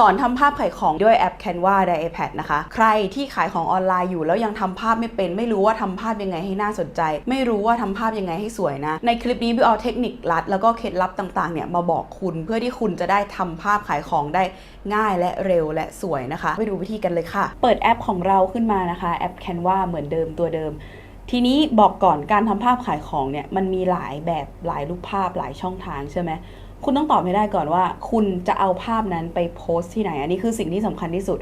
สอนทำภาพขายของด้วยแอป Canva ใน iPad นะคะ ใครที่ขายของออนไลน์อยู่แล้วยังทำภาพไม่เป็น ไม่รู้ว่าทำภาพยังไงให้น่าสนใจ ไม่รู้ว่าทำภาพยังไงให้สวยนะ ในคลิปนี้บิวเอาเทคนิคลัด แล้วก็เคล็ดลับต่างๆเนี่ยมาบอกคุณเพื่อที่คุณจะได้ทำภาพขายของได้ง่ายและเร็วและสวยนะคะ ไปดูวิธีกันเลยค่ะ เปิดแอปของเราขึ้นมานะคะแอป Canva เหมือนเดิมตัวเดิมทีนี้บอกก่อนการทำภาพขายของเนี่ยมันมีหลายแบบหลายรูปภาพหลายช่องทางใช่ไหม คุณต้องตอบให้ได้ก่อนว่า คุณจะเอาภาพนั้นไปโพสต์ที่ไหน อันนี้คือสิ่งที่สำคัญที่สุด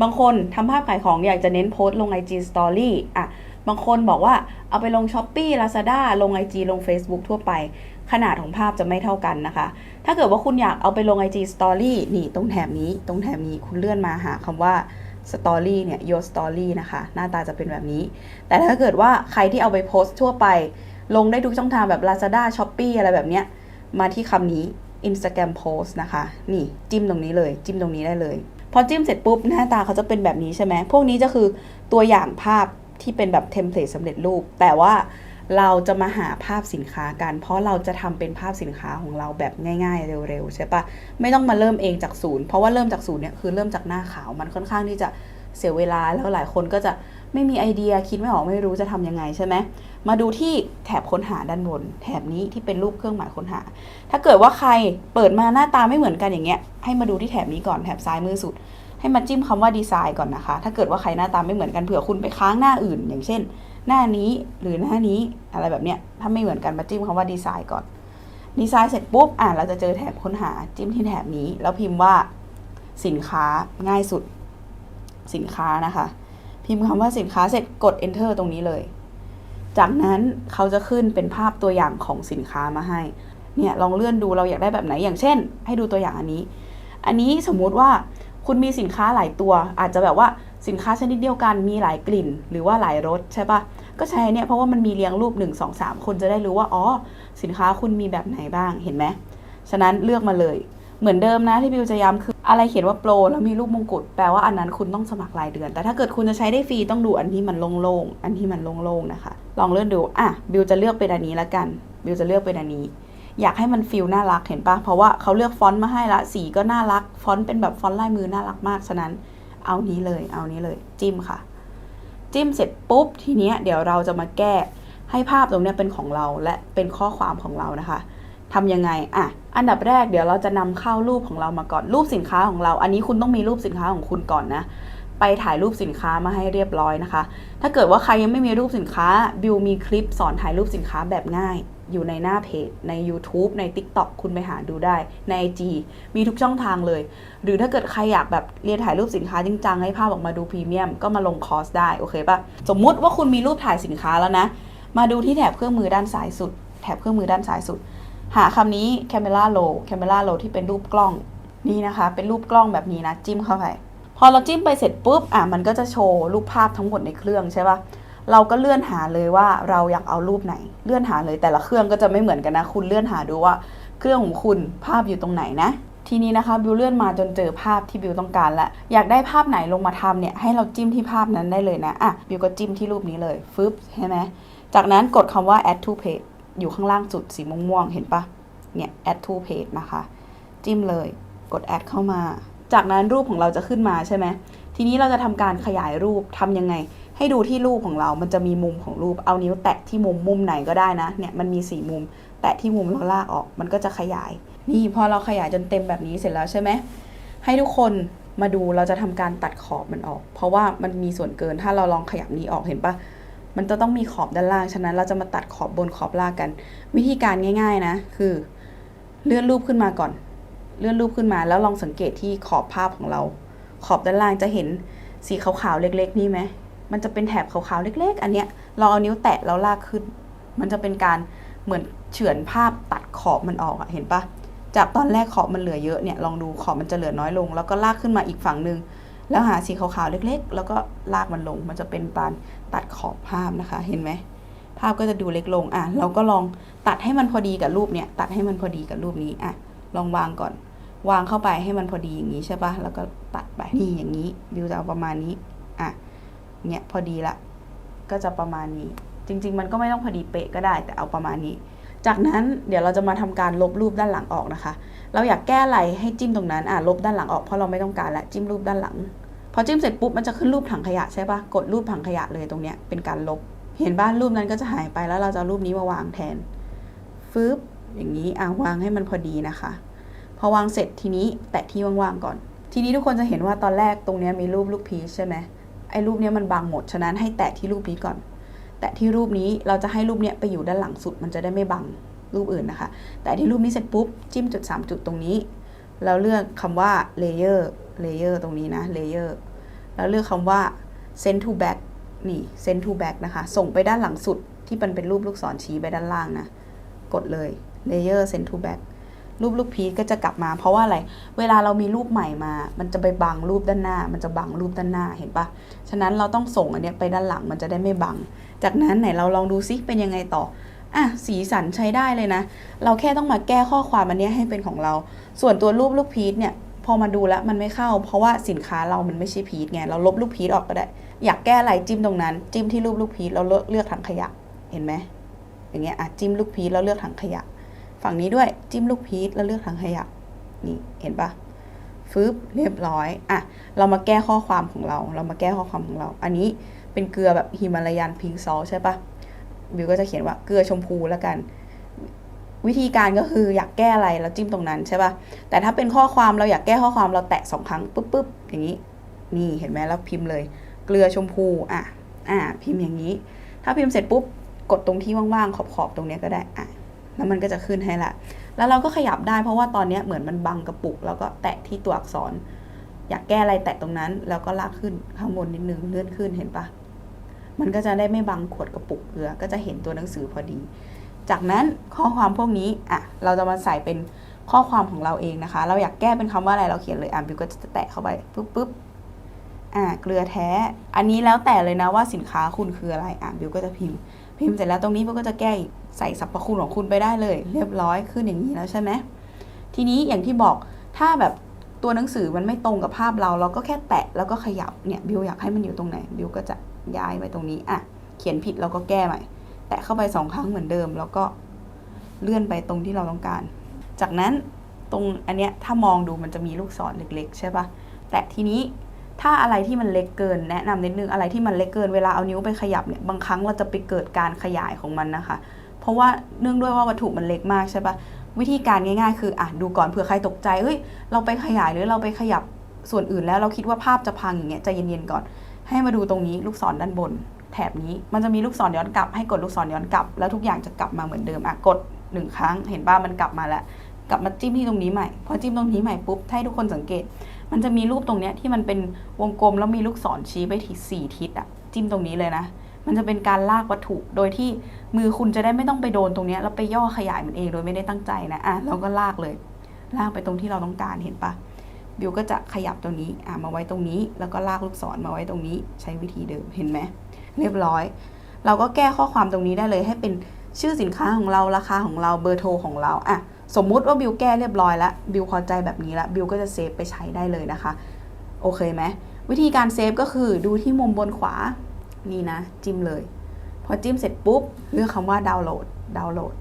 บางคนทำภาพขายของอยากจะเน้นโพสต์ลง IG Story อะบางคนบอกว่าเอาไปลง s h อ p e e Lazada ลง IG ลง Facebook ทั่วไป ขนาดของภาพจะไม่เท่ากันนะคะ ถ้าเกิดว่าคุณอยากเอาไปลง IG Story นี่ตรงแถบนี้ ตรงแถบนี้คุณเลื่อนมาหาคำว่า Story เนี่ย Your Story นะคะ หน้าตาจะเป็นแบบนี้ แต่ถ้าเกิดว่าใครที่เอาไปโพสต์ทั่วไป ลงได้ทุกช่องทางแบบ Lazada Shopee อะไรแบบเนี้ย มาที่คำนี้ Instagram Post นะคะ นี่จิ้มตรงนี้เลย จิ้มตรงนี้ได้เลย พอจิ้มเสร็จปุ๊บหน้าตาเขาจะเป็นแบบนี้ใช่ไหม พวกนี้จะคือตัวอย่างภาพที่เป็นแบบเทมเพลตสำเร็จรูป แต่ว่าเราจะมาหาภาพสินค้ากัน เพราะเราจะทำเป็นภาพสินค้าของเราแบบง่าย ๆ เร็วๆใช่ปะไม่ต้องมาเริ่มเองจากศูนย์เพราะว่าเริ่มจากศูนย์เนี่ยคือเริ่มจากหน้าขาวมันค่อนข้างที่จะเสียเวลาแล้วหลายคนก็จะ ไม่มีไอเดียคิดไม่ออกไม่รู้จะทำยังไงใช่ไหมมาดูที่แถบค้นหาด้านบน แถบนี้ที่เป็นรูปเครื่องหมายค้นหา ถ้าเกิดว่าใครเปิดมาหน้าตาไม่เหมือนกันอย่างเงี้ยให้มาดูที่แถบนี้ก่อนแถบซ้ายมือสุด ให้มาจิ้มคำว่าดีไซน์ก่อนนะคะ ถ้าเกิดว่าใครหน้าตาไม่เหมือนกันเผื่อคุณไปค้างหน้าอื่น อย่างเช่น หน้านี้หรือหน้านี้อะไรแบบเนี้ยถ้าไม่เหมือนกันมาจิ้มคำว่าดีไซน์ก่อนดีไซน์เสร็จปุ๊บอะเราจะเจอแถบค้นหาจิ้มที่แถบนี้ แล้วพิมพ์ว่าสินค้าง่ายสุด สินค้านะคะ พิมพ์คำว่าสินค้าเสร็จกด enter ตรงนี้เลย จากนั้นเขาจะขึ้นเป็นภาพตัวอย่างของสินค้ามาให้ เนี่ยลองเลื่อนดูเราอยากได้แบบไหน อย่างเช่น ให้ดูตัวอย่างอันนี้ อันนี้สมมุติว่าคุณมีสินค้าหลายตัว อาจจะแบบว่าสินค้าชนิดเดียวกันมีหลายกลิ่น หรือว่าหลายรสใช่ปะก็ใช้เนี่ยเพราะว่ามันมีเรียงรูป 1 2 3 คนจะได้รู้ว่าอ๋อสินค้าคุณมีแบบไหนบ้างเห็นไหมฉะนั้นเลือกมาเลย เหมือนเดิมนะที่บิวจะย้ำคือ อะไรเขียนว่าโปรแล้วมีรูปมงกุฎแปลว่าอันนั้นคุณต้องสมัครรายเดือน แต่ถ้าเกิดคุณจะใช้ได้ฟรีต้องดูอันที่มันโล่งๆอันที่มันโล่งๆนะคะ ลองเลื่อนดูอะบิวจะเลือกเป็นอันนี้ละกันบิวจะเลือกเป็นอันนี้ อยากให้มันฟิลน่ารักเห็นปะเพราะว่าเขาเลือกฟอนต์มาให้ละสีก็น่ารักฟอนต์เป็นแบบฟอนต์ลายมือน่ารักมากฉะนั้น เอานี้เลยเอานี้เลยจิ้มค่ะ จิ้มเสร็จปุ๊บทีเนี้ยเดี๋ยวเราจะมาแก้ให้ภาพตรงเนี้ยเป็นของเราและเป็นข้อความของเรานะคะทำยังไงอะ อันดับแรกเดี๋ยวเราจะนำเข้ารูปของเรามาก่อนรูปสินค้าของเรา อันนี้คุณต้องมีรูปสินค้าของคุณก่อนนะ ไปถ่ายรูปสินค้ามาให้เรียบร้อยนะคะ ถ้าเกิดว่าใครยังไม่มีรูปสินค้าบิวมีคลิปสอนถ่ายรูปสินค้าแบบง่าย อยู่ในหน้าเพจ ใน YouTube ใน TikTok คุณไปหาดูได้ใน IG มีทุกช่องทางเลย หรือถ้าเกิดใครอยากแบบเรียนถ่ายรูปสินค้าจริงจังให้ภาพออกมาดูพรีเมียมก็มาลงคอร์สได้โอเคปะสมมุติว่าคุณมีรูปถ่ายสินค้าแล้วนะ มาดูที่แถบเครื่องมือด้านซ้ายสุด แถบเครื่องมือด้านซ้ายสุด หาคำนี้ camera roll camera roll ที่เป็นรูปกล้องนี่นะคะ เป็นรูปกล้องแบบนี้นะ จิ้มเข้าไป พอเราจิ้มไปเสร็จปุ๊บ อะ มันก็จะโชว์รูปภาพทั้งหมดในเครื่องใช่ปะเราก็เลื่อนหาเลยว่าเราอยากเอารูปไหน เลื่อนหาเลยแต่ละเครื่องก็จะไม่เหมือนกันนะ คุณเลื่อนหาดูว่าเครื่องของคุณภาพอยู่ตรงไหนนะ ทีนี้นะคะบิวเลื่อนมาจนเจอภาพที่บิวต้องการล้วอยากได้ภาพไหนลงมาทำเนี่ยให้เราจิ้มที่ภาพนั้นได้เลยนะ อะบิวก็จิ้มที่รูปนี้เลยฟึบใช่ไหมจากนั้นกดคำว่า add to page อยู่ข้างล่างสุดสีม่วงๆเห็นปะเนี่ย add to page นะคะ จิ้มเลยกด add เข้ามา จากนั้นรูปของเราจะขึ้นมาใช่ไหมทีนี้เราจะทำการขยายรูปทำยังไง ให้ดูที่รูปของเรา มันจะมีมุมของรูป เอานิ้วแตะที่มุมมุมไหนก็ได้นะ เนี่ยมันมีสี่มุม แตะที่มุมแล้วลากออก มันก็จะขยาย นี่พอเราขยายจนเต็มแบบนี้เสร็จแล้วใช่ไหม ให้ทุกคนมาดูเราจะทำการตัดขอบมันออก เพราะว่ามันมีส่วนเกิน ถ้าเราลองขยับนี้ออกเห็นปะ มันจะต้องมีขอบด้านล่าง ฉะนั้นเราจะมาตัดขอบบนขอบล่างกัน วิธีการง่าย ๆ นะ คือ เลื่อนรูปขึ้นมาก่อน เลื่อนรูปขึ้นมาแล้วลองสังเกตที่ขอบภาพของเรา ขอบด้านล่างจะเห็นสีขาวๆเล็ก ๆ นี่ไหมมันจะเป็นแถบขาวๆเล็ก ๆ อันเนี้ยเราเอานิ้วแตะแล้วลากขึ้น มันจะเป็นการเหมือนเฉือนภาพตัดขอบมันออกอะเห็นปะจากตอนแรกขอบมันเหลือเยอะเนี่ยลองดูขอบมันจะเหลือน้อยลง แล้วก็ลากขึ้นมาอีกฝั่งหนึ่ง แล้วหาสีขาวๆเล็กๆ แล้วก็ลากมันลง มันจะเป็นการตัดขอบภาพนะคะ เห็นไหม ภาพก็จะดูเล็กลง อะ เราก็ลองตัดให้มันพอดีกับรูปเนี่ย ตัดให้มันพอดีกับรูปนี้ อะ ลองวางก่อน วางเข้าไปให้มันพอดีอย่างนี้ใช่ปะแล้วก็ตัดไป นี่อย่างนี้ บิวจะเอาประมาณนี้ อะ เนี่ยพอดีละ ก็จะประมาณนี้ จริง ๆ มันก็ไม่ต้องพอดีเป๊ะก็ได้ แต่เอาประมาณนี้ จากนั้นเดี๋ยวเราจะมาทำการลบรูปด้านหลังออกนะคะเราอยากแก้อะไรให้จิ้มตรงนั้น อะลบด้านหลังออกเพราะเราไม่ต้องการละจิ้มรูปด้านหลัง พอจิ้มเสร็จปุ๊บมันจะขึ้นรูปถังขยะใช่ปะกดรูปถังขยะเลยตรงเนี้ยเป็นการลบ เห็นบ้านรูปนั้นก็จะหายไปแล้วเราจะรูปนี้มาวางแทนฟึบอย่างนี้อะวางให้มันพอดีนะคะ พอวางเสร็จทีนี้แตะที่ว่างๆก่อน ทีนี้ทุกคนจะเห็นว่าตอนแรกตรงนี้มีรูปลูกพีชใช่ไหมไอ้รูปเนี้ยมันบังหมดฉะนั้นให้แตะที่รูปนี้ก่อน แตะที่รูปนี้เราจะให้รูปเนี้ยไปอยู่ด้านหลังสุดมันจะได้ไม่บังรูปอื่นนะคะ แต่ที่รูปนี้เสร็จปุ๊บจิ้มจุด 3 จุดตรงนี้แล้วเลือกคำว่า layer layer ตรงนี้นะ layer แล้วเลือกคำว่า send to back นี่ send to back นะคะ ส่งไปด้านหลังสุดที่มันเป็นรูปลูกศรชี้ไปด้านล่างนะ กดเลย layer send to back รูปลูกพีชก็จะกลับมา เพราะว่าอะไร เวลาเรามีรูปใหม่มา มันจะไปบังรูปด้านหน้า มันจะบังรูปด้านหน้า เห็นปะฉะนั้นเราต้องส่งอันเนี้ยไปด้านหลัง มันจะได้ไม่บัง จากนั้นไหนเราลองดูซิเป็นยังไงต่อ อะ สีสันใช้ได้เลยนะ เราแค่ต้องมาแก้ข้อความอันเนี้ยให้เป็นของเรา ส่วนตัวรูปลูกพีชเนี่ย พอมาดูแล้วมันไม่เข้า เพราะว่าสินค้าเรามันไม่ใช่พีชไงเราลบลูกพีชออกก็ได้ อยากแก้อะไรจิ้มตรงนั้น จิ้มที่รูปลูกพีชเราเลือกเลือกถังขยะเห็นไหมอย่างเงี้ยอะจิ้มลูกพีชแล้วเลือกถังขยะ ฝั่งนี้ด้วยจิ้มลูกพีชแล้วเลือกถังขยะนี่เห็นปะฟึบเรียบร้อยอะเรามาแก้ข้อความของเรา เรามาแก้ข้อความของเรา อันนี้เป็นเกลือแบบฮิมาลายันพิงซอลใช่ปะบิวก็จะเขียนว่าเกลือชมพูแล้วกัน วิธีการก็คืออยากแก้อะไรเราจิ้มตรงนั้นใช่ปะแต่ถ้าเป็นข้อความเราอยากแก้ข้อความเราแตะสองครั้งปุ๊บปุ๊บอย่างนี้ นี่เห็นไหมแล้วพิมพ์เลย เกลือชมพูอะอะพิมพ์อย่างนี้ ถ้าพิมพ์เสร็จปุ๊บกดตรงที่ว่างๆขอบๆตรงเนี้ยก็ได้อะแล้วมันก็จะขึ้นให้ละ แล้วเราก็ขยับได้เพราะว่าตอนเนี้ยเหมือนมันบังกระปุก แล้วก็แตะที่ตัวอักษร อยากแก้อะไรแตะตรงนั้น แล้วก็ลากขึ้นข้างบนนิดนึงเลื่อนขึ้นเห็นปะมันก็จะได้ไม่บังขวดกระปุกเกลือ ก็จะเห็นตัวหนังสือพอดี จากนั้นข้อความพวกนี้อะเราจะมาใส่เป็นข้อความของเราเองนะคะ เราอยากแก้เป็นคำว่าอะไรเราเขียนเลยอะบิวก็จะแตะเข้าไปปุ๊บปุ๊บอ่าเกลือแท้ อันนี้แล้วแต่เลยนะว่าสินค้าคุณคืออะไรอะบิวก็จะพิมพ์ พิมพ์เสร็จแล้วตรงนี้บิวก็จะแก้ใส่สรรพคุณของคุณไปได้เลย เรียบร้อยขึ้นอย่างนี้แล้วใช่ไหมทีนี้อย่างที่บอกถ้าแบบตัวหนังสือมันไม่ตรงกับภาพเรา เราก็แค่แตะแล้วก็ขยับเนี่ยบิวอยากให้มันอยู่ตรงไหนบิวก็จะย้ายไปตรงนี้อะเขียนผิดเราก็แก้ใหม่ ตะเข้าไปสองครั้งเหมือนเดิม แล้วก็เลื่อนไปตรงที่เราต้องการ จากนั้นตรงอันเนี้ยถ้ามองดูมันจะมีลูกศรเล็ก ๆ ใช่ปะแต่ทีนี้ถ้าอะไรที่มันเล็กเกินแนะนำนิดนึงอะไรที่มันเล็กเกินเวลาเอานิ้วไปขยับเนี่ยบางครั้งเราจะไปเกิดการขยายของมันนะคะ เพราะว่าเนื่องด้วยว่าวัตถุมันเล็กมากใช่ปะวิธีการง่ายๆ คืออะดูก่อนเผื่อใครตกใจเฮ้ยเราไปขยายหรือเราไปขยับส่วนอื่นแล้วเราคิดว่าภาพจะพังอย่างเงี้ยใจเย็นๆก่อน ให้มาดูตรงนี้ลูกศรด้านบน แถบนี้มันจะมีลูกศรย้อนกลับ ให้กดลูกศรย้อนกลับ แล้วทุกอย่างจะกลับมาเหมือนเดิมอะกดหนึ่งครั้ง เห็นป่ะมันกลับมาแล้วกลับมาจิ้มที่ตรงนี้ใหม่ พอจิ้มตรงนี้ใหม่ปุ๊บให้ทุกคนสังเกต มันจะมีรูปตรงเนี้ยที่มันเป็นวงกลมแล้วมีลูกศรชี้ไปที่สี่ทิศอะจิ้มตรงนี้เลยนะ มันจะเป็นการลากวัตถุโดยที่มือคุณจะได้ไม่ต้องไปโดนตรงนี้แล้วไปย่อขยายมันเองโดยไม่ได้ตั้งใจนะอะเราก็ลากเลย ลากไปตรงที่เราต้องการเห็นปะบิวก็จะขยับตรงนี้อะมาไว้ตรงนี้ แล้วก็ลากลูกศรมาไว้ตรงนี้ ใช้วิธีเดิมเห็นไหม เรียบร้อย เราก็แก้ข้อความตรงนี้ได้เลยให้เป็นชื่อสินค้าของเราราคาของเราเบอร์โทรของเราอะสมมุติว่าบิวแก้เรียบร้อยแล้วบิวพอใจแบบนี้แล้วบิวก็จะเซฟไปใช้ได้เลยนะคะ โอเคไหมวิธีการเซฟก็คือดูที่มุมบนขวานี่นะ จิ้มเลย พอจิ้มเสร็จปุ๊บ เลือกคำว่าดาวน์โหลดดาวน์โหลด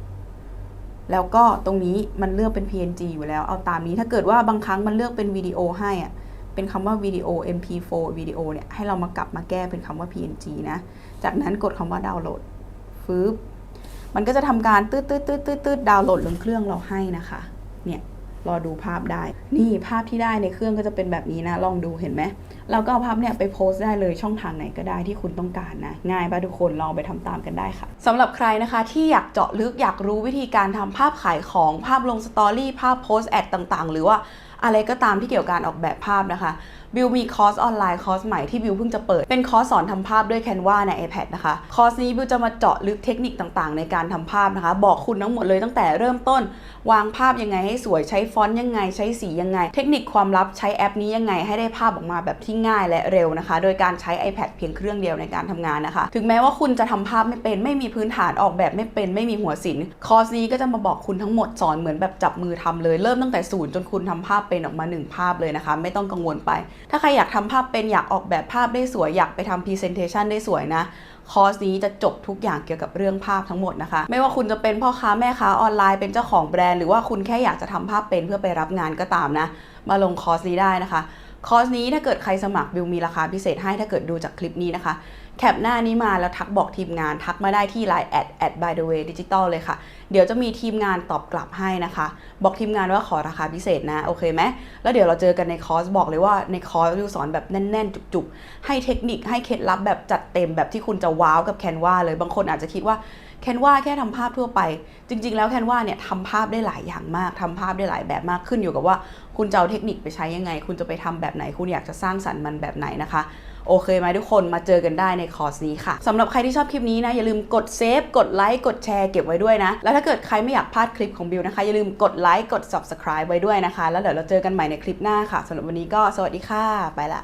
แล้วก็ตรงนี้มันเลือกเป็น PNG อยู่แล้ว เอาตามนี้ถ้าเกิดว่าบางครั้งมันเลือกเป็นวิดีโอให้อะ เป็นคำว่าวิดีโอ MP4 วิดีโอเนี่ยให้เรามากลับมาแก้เป็นคำว่า PNG นะ จากนั้นกดคำว่าดาวน์โหลดฟืบมันก็จะทำการตืดตืดตืดตืดตืดดาวน์โหลดลงเครื่องเราให้นะคะ เนี่ยรอดูภาพได้ นี่ภาพที่ได้ในเครื่องก็จะเป็นแบบนี้นะ ลองดูเห็นไหม เราก็เอาภาพเนี่ยไปโพสต์ได้เลยช่องทางไหนก็ได้ที่คุณต้องการนะ ง่ายป่ะทุกคนลองไปทำตามกันได้ค่ะสำหรับใครนะคะที่อยากเจาะลึกอยากรู้วิธีการทำภาพขายของภาพลงสตอรี่ภาพโพสต์แอดต่างๆ หรือว่า อะไรก็ตามที่เกี่ยวกับการออกแบบภาพนะคะ บิวมีคอร์สออนไลน์คอร์สใหม่ที่บิวเพิ่งจะเปิด เป็นคอร์สสอนทำภาพด้วย Canva ใน iPad นะคะ คอร์สนี้บิวจะมาเจาะลึกเทคนิคต่างๆ ในการทำภาพนะคะ บอกคุณทั้งหมดเลยตั้งแต่เริ่มต้น วางภาพยังไงให้สวยใช้ฟอนต์ยังไง ใช้สียังไง เทคนิคความลับใช้แอปนี้ยังไงให้ได้ภาพออกมาแบบที่ง่ายและเร็วนะคะ โดยการใช้ iPad เพียงเครื่องเดียวในการทำงานนะคะ ถึงแม้ว่าคุณจะทำภาพไม่เป็น ไม่มีพื้นฐานออกแบบไม่เป็น ไม่มีหัวศิลป์คอร์สนี้ก็จะมาบอกคุณทั้งหมดสอนเหมือนแบบจับมือทำเลยเริ่มตั้งแต่ศูนย์จนคุณทำภาพเป็นออกมาหนึ่งภาพเลยนะคะ ไม่ต้องกังวลไปถ้าใครอยากทำภาพเป็นอยากออกแบบภาพได้สวย อยากไปทำพรีเซนเทชันได้สวยนะคอร์สนี้จะจบทุกอย่างเกี่ยวกับเรื่องภาพทั้งหมดนะคะ ไม่ว่าคุณจะเป็นพ่อค้าแม่ค้าออนไลน์เป็นเจ้าของแบรนด์หรือว่าคุณแค่อยากจะทำภาพเป็นเพื่อไปรับงานก็ตามนะ มาลงคอร์สนี้ได้นะคะ คอร์สนี้ถ้าเกิดใครสมัครบิวมีราคาพิเศษให้ถ้าเกิดดูจากคลิปนี้นะคะ แคปหน้านี้มาแล้วทักบอกทีมงานทักมาได้ที่ Line แอดแอด by the way digital เลยค่ะ เดี๋ยวจะมีทีมงานตอบกลับให้นะคะ บอกทีมงานว่าขอราคาพิเศษนะ โอเคไหมแล้วเดี๋ยวเราเจอกันในคอร์สบอกเลยว่าในคอร์สวิวสอนแบบแน่นๆ จุกๆ ให้เทคนิคให้เคล็ดลับแบบจัดเต็มแบบที่คุณจะว้าวกับแคนวาเลยบางคนอาจจะคิดว่าแคนวาแค่ทำภาพทั่วไป จริง ๆ แล้วแคนวาเนี่ยทำภาพได้หลายอย่างมากทำภาพได้หลายแบบมากขึ้นอยู่กับว่า คุณจะเอาเทคนิคไปใช้ยังไง คุณจะไปทำแบบไหน คุณอยากจะสร้างสรรค์มันแบบไหนนะคะ โอเคไหมทุกคนมาเจอกันได้ในคอร์สนี้ค่ะสำหรับใครที่ชอบคลิปนี้นะ อย่าลืมกดเซฟกดไลค์กดแชร์เก็บไว้ด้วยนะ แล้วถ้าเกิดใครไม่อยากพลาดคลิปของบิวนะคะ อย่าลืมกดไลค์กด subscribe ไว้ด้วยนะคะ แล้วเดี๋ยวเราเจอกันใหม่ในคลิปหน้าค่ะสำหรับวันนี้ก็สวัสดีค่ะไปละ